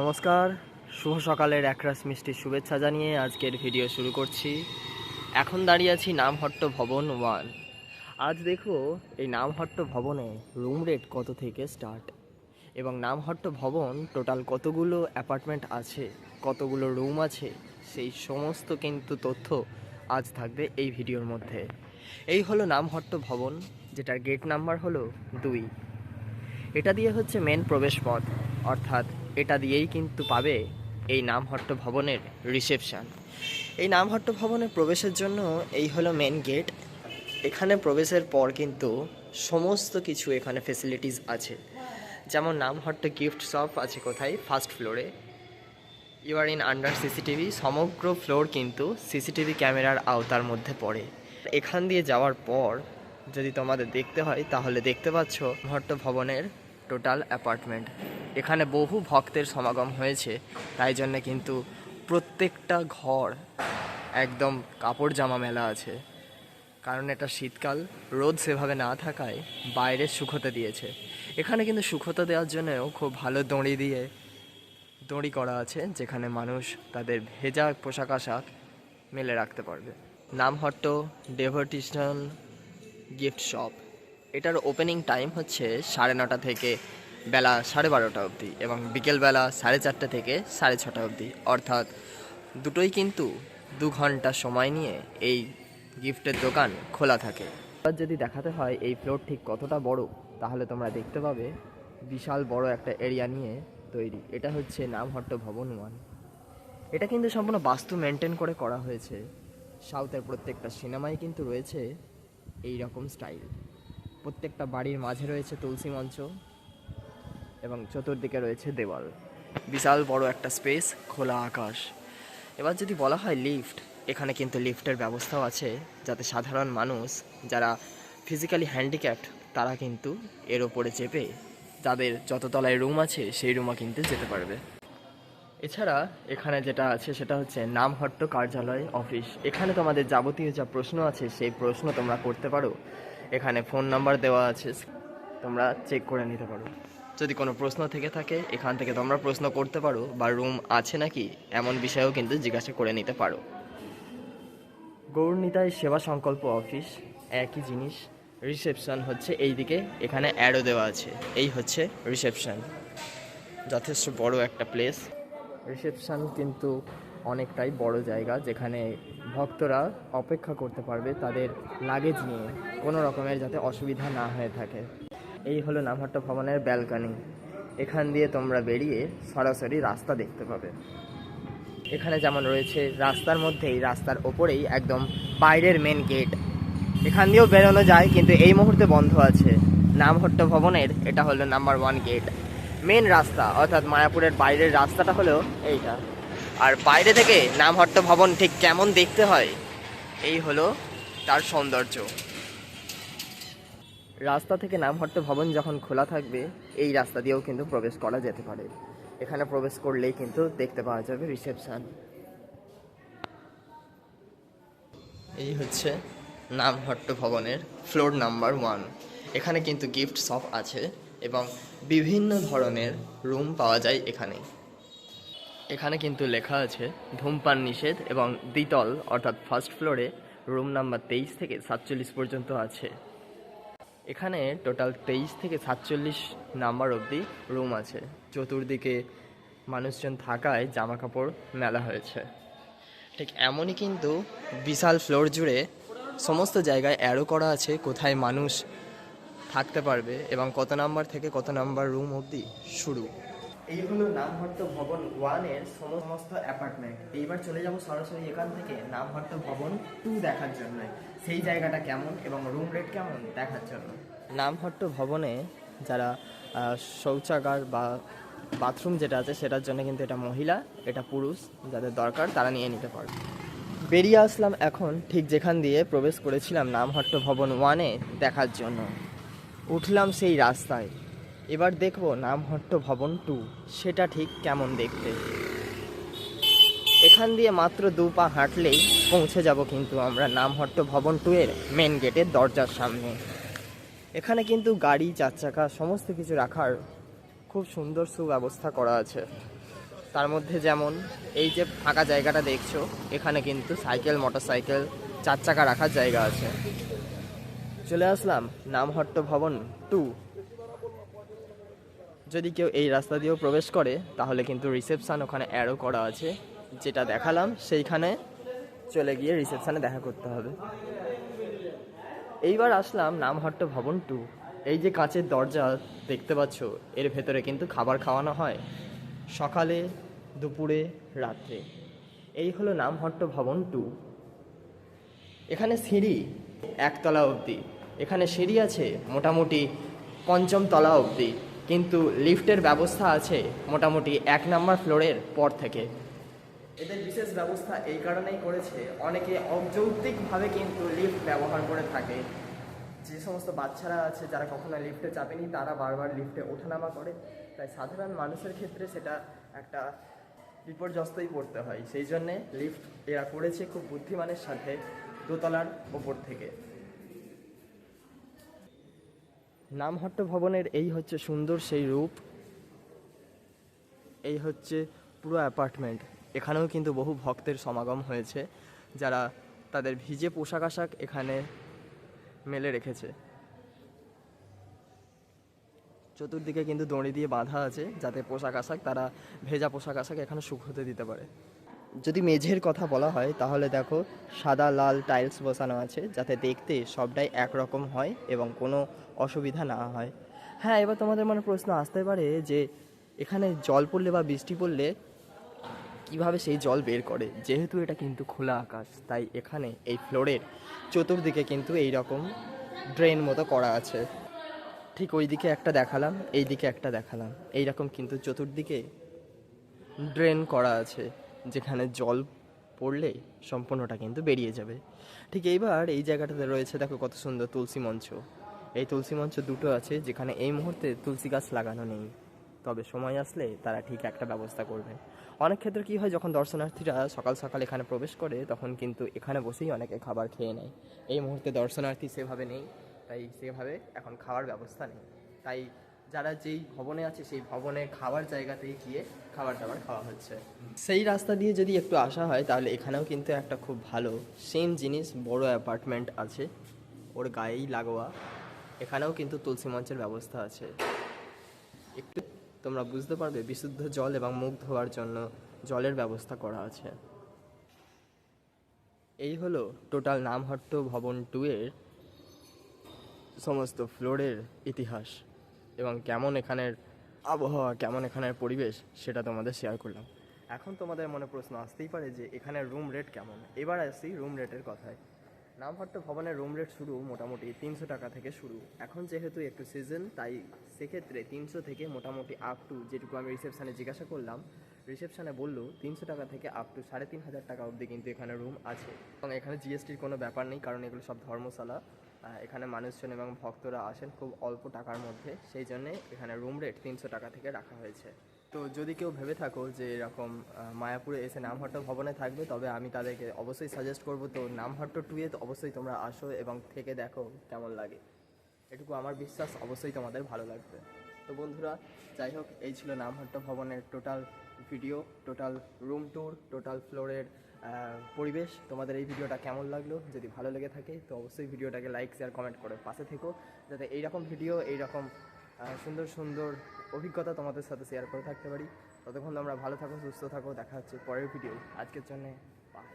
নমস্কার, শুভ সকালের একরাস মিষ্টি শুভেচ্ছা জানিয়ে আজকের ভিডিও শুরু করছি। এখন দাঁড়িয়ে আছি নামহট্ট ভবন ওয়ান আজ দেখো, এই নামহট্ট ভবনে রুম রেট কত থেকে স্টার্ট এবং নামহট্ট ভবন টোটাল কতগুলো অ্যাপার্টমেন্ট আছে, কতগুলো রুম আছে, সেই সমস্ত কিন্তু তথ্য আজ থাকবে এই ভিডিওর মধ্যে। এই হলো নামহট্ট ভবন, যেটার গেট নাম্বার হলো দুই। এটা দিয়ে হচ্ছে মেন প্রবেশ পথ, অর্থাৎ এটা দিয়েই কিন্তু পাবে এই নামহট্ট ভবনের রিসেপশান। এই নামহট্ট ভবনে প্রবেশের জন্য এই হলো মেন গেট এখানে প্রবেশের পর কিন্তু সমস্ত কিছু এখানে ফেসিলিটিস আছে। যেমন নামহট্ট গিফট শপ আছে কোথায়? ফার্স্ট ফ্লোরে you are in under CCTV সমগ্র ফ্লোর কিন্তু সিসিটিভি ক্যামেরার আওতার মধ্যে পড়ে। এখান দিয়ে যাওয়ার পর যদি তোমাদের দেখতে হয়, তাহলে দেখতে পাচ্ছ ভট্ট ভবনের টোটাল অ্যাপার্টমেন্ট এখানে বহু ভক্তের সমাগম হয়েছে, তাই জন্য কিন্তু প্রত্যেকটা ঘর একদম কাপড় জামা মেলা আছে। কারণ এটা শীতকাল, রোদ সেভাবে না থাকায় বাইরে শুকোতে দিয়েছে। এখানে কিন্তু শুকোতে দেওয়ার জন্যও খুব ভালো দড়ি দিয়ে দড়ি করা আছে, যেখানে মানুষ তাদের ভেজা পোশাক আশাক মেলে রাখতে পারবে। Namhatta devotion gift shop. এটার ওপেনিং টাইম হচ্ছে সাড়ে নটা থেকে বেলা সাড়ে বারোটা অবধি এবং বিকেলবেলা সাড়ে চারটে থেকে সাড়ে ছটা অবধি। অর্থাৎ দুটোই কিন্তু দু ঘণ্টা সময় নিয়ে এই গিফটের দোকান খোলা থাকে। এবার যদি দেখাতে হয় এই ফ্লোর ঠিক কতটা বড়, তাহলে তোমরা দেখতে পাবে বিশাল বড় একটা এরিয়া নিয়ে তৈরি। এটা হচ্ছে নামহট্ট ভবন ওয়ান। এটা কিন্তু সম্পূর্ণ বাস্তু মেনটেন করে করা হয়েছে। সাউথের প্রত্যেকটা সিনেমায় কিন্তু রয়েছে এই রকম স্টাইল। প্রত্যেকটা বাড়ির মাঝে রয়েছে তুলসী মঞ্চ এবং চতুর্দিকে রয়েছে দেওয়াল। বিশাল বড় একটা স্পেস, খোলা আকাশ। এবার যদি বলা হয় লিফট, এখানে কিন্তু লিফটের ব্যবস্থাও আছে যাতে সাধারণ মানুষ যারা ফিজিক্যালি হ্যান্ডিক্যাপ্ট তারা কিন্তু এর ওপরে চেপে যাদের যত তলায় রুম আছে, সেই রুমও কিন্তু যেতে পারবে। এছাড়া এখানে যেটা আছে, সেটা হচ্ছে নামহট্ট কার্যালয় অফিস এখানে তোমাদের যাবতীয় যা প্রশ্ন আছে, সেই প্রশ্ন তোমরা করতে পারো। এখানে ফোন নাম্বার দেওয়া আছে, তোমরা চেক করে নিতে পারো। যদি কোনো প্রশ্ন থেকে থাকে, এখান থেকে তোমরা প্রশ্ন করতে পারো বা রুম আছে নাকি, এমন বিষয়েও কিন্তু জিজ্ঞাসা করে নিতে পারো। গৌরনিতাই সেবা সংকল্প অফিস একই জিনিস রিসেপশন হচ্ছে এই দিকে এখানে অ্যাডও দেওয়া আছে, এই হচ্ছে রিসেপশন যথেষ্ট বড় একটা প্লেস রিসেপশন কিন্তু অনেকটাই বড় জায়গা, যেখানে ভক্তরা অপেক্ষা করতে পারবে তাদের লাগেজ নিয়ে, কোনো রকমের যাতে অসুবিধা না হয়ে থাকে। এই হলো নামহট্ট ভবনের ব্যালকনি। এখান দিয়ে তোমরা বেরিয়ে সরাসরি রাস্তা দেখতে পাবে। এখানে যেমন রয়েছে, রাস্তার মধ্যেই, রাস্তার ওপরেই একদম বাইরের মেন গেট এখান দিয়েও বেরোনো যায়, কিন্তু এই মুহূর্তে বন্ধ আছে। নামহট্ট ভবনের, এটা হলো নাম্বার ওয়ান গেট মেন রাস্তা, অর্থাৎ মায়াপুরের বাইরের রাস্তাটা হলো এইটা। আর বাইরে থেকে নামহট্ট ভবন ঠিক কেমন দেখতে হয়, এই হলো তার সৌন্দর্য। রাস্তা থেকে নামহট্ট ভবন যখন খোলা থাকবে, এই রাস্তা দিয়েও কিন্তু প্রবেশ করা যেতে পারে। এখানে প্রবেশ করলেই কিন্তু দেখতে পাওয়া যাবে রিসেপশন। এই হচ্ছে নামহট্ট ভবনের ফ্লোর নাম্বার ওয়ান। এখানে কিন্তু গিফট শপ আছে এবং বিভিন্ন ধরনের রুম পাওয়া যায় এখানে। এখানে কিন্তু লেখা আছে, ধূমপান নিষেধ এবং দ্বিতল, অর্থাৎ ফার্স্ট ফ্লোরে রুম নাম্বার তেইশ থেকে সাতচল্লিশ পর্যন্ত আছে। এখানে টোটাল তেইশ থেকে সাতচল্লিশ নাম্বার অবধি রুম আছে। চতুর্দিকে মানুষজন থাকায় জামা কাপড় মেলা হয়েছে। ঠিক এমনই কিন্তু বিশাল ফ্লোর জুড়ে সমস্ত জায়গায় অ্যারো করা আছে কোথায় মানুষ থাকতে পারবে এবং কত নাম্বার থেকে কত নাম্বার রুম অবধি শুরু। এই হলো নামহট্ট ভবন ওয়ানের সমস্ত অ্যাপার্টমেন্ট। এইবার চলে যাব সরাসরি এখান থেকে নামহট্ট ভবন টু দেখার জন্য। সেই জায়গাটা কেমন এবং রুম রেট কেমন দেখার জন্য? নামহট্ট ভবনে যারা শৌচাগার বা বাথরুম যেটা আছে সেটার জন্য কিন্তু এটা মহিলা, এটা পুরুষ যাদের দরকার তারা নিয়ে নিতে পারবে। বেরিয়ে আসলাম এখন ঠিক যেখান দিয়ে প্রবেশ করেছিলাম নামহট্ট ভবন ওয়ানে দেখার জন্য। উঠলাম সেই রাস্তায়। এবার দেখব নামহট্ট ভবন টু, সেটা ঠিক কেমন দেখতে। এখান দিয়ে মাত্র দু পা হাঁটলেই পৌঁছে যাব কিন্তু আমরা নামহট্ট ভবন টু এর মেন গেটের দরজার সামনে। এখানে কিন্তু গাড়ি চার চাকা সমস্ত কিছু রাখার খুব সুন্দর সুব্যবস্থা করা আছে। তার মধ্যে যেমন এই যে ফাঁকা জায়গাটা দেখছ, এখানে কিন্তু সাইকেল, মোটরসাইকেল চার চাকা রাখার জায়গা আছে। চলে আসলাম নামহট্ট ভবন টু যদি কেউ এই রাস্তা দিয়েও প্রবেশ করে, তাহলে কিন্তু রিসেপশান ওখানে অ্যারো করা আছে। যেটা দেখালাম, সেইখানে চলে গিয়ে রিসেপশানে দেখা করতে হবে। এইবার আসলাম নামহট্ট ভবন টু এই যে কাঁচের দরজা দেখতে পাচ্ছ, এর ভেতরে কিন্তু খাবার খাওয়ানো হয় সকালে, দুপুরে, রাত্রে। এই হলো নামহট্ট ভবন টু এখানে সিঁড়ি একতলা অবধি। এখানে সিঁড়ি আছে মোটামুটি পঞ্চম তলা অবধি। কিন্তু লিফটের ব্যবস্থা আছে মোটামুটি এক নাম্বার ফ্লোরের পর থেকে। এদের বিশেষ ব্যবস্থা এই কারণেই করেছে। অনেকে অযৌক্তিকভাবে কিন্তু লিফট ব্যবহার করে থাকে। যে সমস্ত বাচ্চারা আছে, যারা কখনো লিফটে চাপেনি, তারা বারবার লিফটে ওঠানামা করে। তাই সাধারণ মানুষের ক্ষেত্রে সেটা একটা বিপর্যস্তই পড়তে হয়। সেই জন্যে লিফট এরা করেছে খুব বুদ্ধিমানের সাথে দোতলার ওপর থেকে। নামহট্ট ভবনের এই হচ্ছে সুন্দর সেই রূপ। এই হচ্ছে পুরো অ্যাপার্টমেন্ট। এখানেও কিন্তু বহু ভক্তের সমাগম হয়েছে, যারা তাদের ভিজে পোশাক আশাক এখানে মেলে রেখেছে। চতুর্দিকে কিন্তু দড়ি দিয়ে বাঁধা আছে, যাতে পোশাক আশাক, তারা ভেজা পোশাক আশাক এখানে শুকোতে দিতে পারে। যদি মেঝের কথা বলা হয়, তাহলে দেখো সাদা লাল টাইলস বসানো আছে, যাতে দেখতে সবটাই একরকম হয় এবং কোনো অসুবিধা না হয়। হ্যাঁ এবার তোমাদের মনে প্রশ্ন আসতে পারে যে এখানে জল পড়লে বা বৃষ্টি পড়লে কীভাবে সেই জল বের করে? যেহেতু এটা কিন্তু খোলা আকাশ, তাই এখানে এই ফ্লোরের চতুর্দিকে কিন্তু এই রকম ড্রেন মতো করা আছে। ঠিক ওই দিকে একটা দেখালাম এই দিকে একটা দেখালাম। এই রকম কিন্তু চতুর্দিকে ড্রেন করা আছে, যেখানে জল পড়লে সম্পূর্ণটা কিন্তু বেরিয়ে যাবে। ঠিক এইবার এই জায়গাটাতে রয়েছে, দেখো কত সুন্দর তুলসী মঞ্চ। এই তুলসী মঞ্চ দুটো আছে, যেখানে এই মুহূর্তে তুলসী গাছ লাগানো নেই। তবে সময় আসলে তারা ঠিক একটা ব্যবস্থা করবে। অনেক ক্ষেত্রে কী হয়, যখন দর্শনার্থীরা সকাল সকাল এখানে প্রবেশ করে, তখন কিন্তু এখানে বসেই অনেকে খাবার খেয়ে নেয়। এই মুহূর্তে দর্শনার্থী সেভাবে নেই, তাই সেভাবে এখন খাওয়ার ব্যবস্থা নেই। তাই যারা যেই ভবনে আছে, সেই ভবনে খাওয়ার জায়গাতেই গিয়ে খাবার দাবার খাওয়া হচ্ছে। সেই রাস্তা দিয়ে যদি একটু আসা হয়, তাহলে এখানেও কিন্তু একটা খুব ভালো, সেম জিনিস, বড় অ্যাপার্টমেন্ট আছে। ওর গায়েই লাগোয়া। এখানেও কিন্তু তুলসী মঞ্চের ব্যবস্থা আছে। একটু তোমরা বুঝতে পারবে, বিশুদ্ধ জল এবং মুখ ধোয়ার জন্য জলের ব্যবস্থা করা আছে। এই হলো টোটাল নামহট্ট ভবন টু এর সমস্ত ফ্লোরের ইতিহাস এবং কেমন এখানের আবহাওয়া, কেমন এখানের পরিবেশ সেটা তোমাদের শেয়ার করলাম। এখন তোমাদের মনে প্রশ্ন আসতেই পারে যে এখানে রুম রেট কেমন? এবার আসি রুম রেটের কথায়। নামহট্ট ভবনের রুম রেট শুরু মোটামুটি তিনশো টাকা থেকে শুরু। এখন যেহেতু একটু সিজন তাই সেক্ষেত্রে তিনশো থেকে মোটামুটি আপ টু যেটুকু আমি রিসেপশানে জিজ্ঞাসা করলাম রিসেপশানে বলল তিনশো টাকা থেকে আপ টু সাড়ে তিন হাজার টাকা অবধি কিন্তু এখানে রুম আছে। এবং এখানে জিএসটির কোনো ব্যাপার নেই, কারণ এগুলো সব ধর্মশালা। এখানে মানুষজন এবং ভক্তরা আসেন খুব অল্প টাকার মধ্যে, সেই জন্যে এখানে রুম রেট তিনশো টাকা থেকে রাখা হয়েছে। তো যদি কেউ ভেবে থাকো যে এরকম মায়াপুরে এসে নামহট্ট ভবনে থাকবে, তবে আমি তাদেরকে অবশ্যই সাজেস্ট করব, তো নামহট্ট টুয়ে তো অবশ্যই তোমরা আসো এবং থেকে দেখো কেমন লাগে। এটুকু আমার বিশ্বাস, অবশ্যই তোমাদের ভালো লাগবে। তো বন্ধুরা, যাই হোক, এই ছিল নামহট্ট ভবনের total video total room tour total ফ্লোরের পরিবেশ। তোমাদের এই ভিডিওটা কেমন লাগল? যদি ভালো লেগে থাকে, তো অবশ্যই ভিডিওটাকে লাইক শেয়ার কমেন্ট করে পাশে থেকো। যাতে এইরকম ভিডিও এইরকম সুন্দর সুন্দর অভিজ্ঞতা তোমাদের সাথে শেয়ার করে থাকতে পারি। ততক্ষণ তোমরা ভালো থাকো, সুস্থ থাকো, দেখা হচ্ছে পরের ভিডিও আজকের জন্যে বাই